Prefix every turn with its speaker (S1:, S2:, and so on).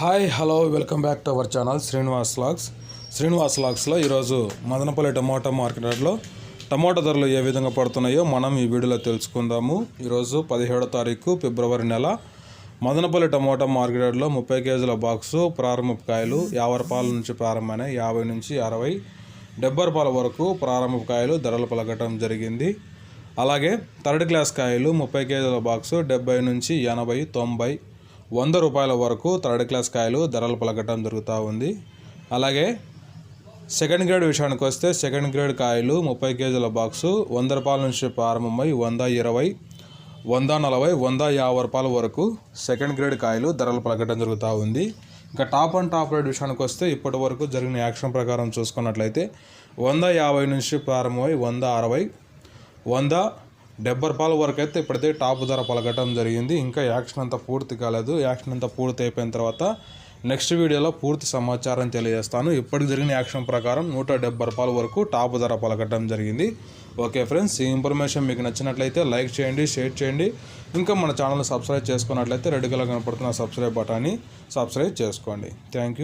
S1: Hi hello welcome back to our channel Srinivas logs. Srinivas లాగ్స్లో ఈరోజు Madanapalle tomato మార్కెట్లో tomato ధరలు ఏ విధంగా పడుతున్నాయో మనం ఈ వీడియోలో తెలుసుకుందాము. ఈరోజు పదిహేడో తారీఖు ఫిబ్రవరి నెల. మదనపల్లి టమోటా మార్కెట్లో ముప్పై కేజీల బాక్సు ప్రారంభ కాయలు యాభై రూపాయల నుంచి ప్రారంభమైన యాభై నుంచి అరవై డెబ్బై రూపాయల వరకు ప్రారంభ కాయలు ధరలు పలకటం జరిగింది. అలాగే థర్డ్ క్లాస్ కాయలు ముప్పై కేజీల బాక్సు డెబ్బై నుంచి ఎనభై తొంభై వంద రూపాయల వరకు థర్డ్ క్లాస్ కాయలు ధరలు పలకటం జరుగుతూ ఉంది. అలాగే సెకండ్ గ్రేడ్ విషయానికి వస్తే సెకండ్ గ్రేడ్ కాయలు ముప్పై కేజీల బాక్సు వంద రూపాయల నుంచి ప్రారంభమై వంద ఇరవై వంద నలభై వంద యాభై రూపాయల వరకు సెకండ్ గ్రేడ్ కాయలు ధరలు పలకటం జరుగుతూ ఉంది. ఇంకా టాప్ అండ్ టాప్ రేట్ విషయానికి వస్తే ఇప్పటి వరకు జరిగిన యాక్షన్ ప్రకారం చూసుకున్నట్లయితే వంద యాభై నుంచి ప్రారంభమై వంద అరవై వంద డెబ్బై రూపాయల వరకు అయితే ఇప్పుడైతే టాప్ ధర పలకటం జరిగింది. ఇంకా యాక్షన్ అంతా పూర్తి కాలేదు. యాక్షన్ అంతా పూర్తి అయిపోయిన తర్వాత నెక్స్ట్ వీడియోలో పూర్తి సమాచారం తెలియజేస్తాను. ఇప్పటికి జరిగిన యాక్షన్ ప్రకారం నూట డెబ్బై రూపాయల వరకు టాప్ ధర పలకటం జరిగింది. ఓకే ఫ్రెండ్స్ ఈ ఇన్ఫర్మేషన్ మీకు నచ్చినట్లయితే లైక్ చేయండి షేర్ చేయండి. ఇంకా మన ఛానల్ సబ్స్క్రైబ్ చేసుకున్నట్లయితే రెడ్ కలర్ కనపడుతున్న సబ్స్క్రైబ్ బటాన్ని సబ్స్క్రైబ్ చేసుకోండి. Thank you.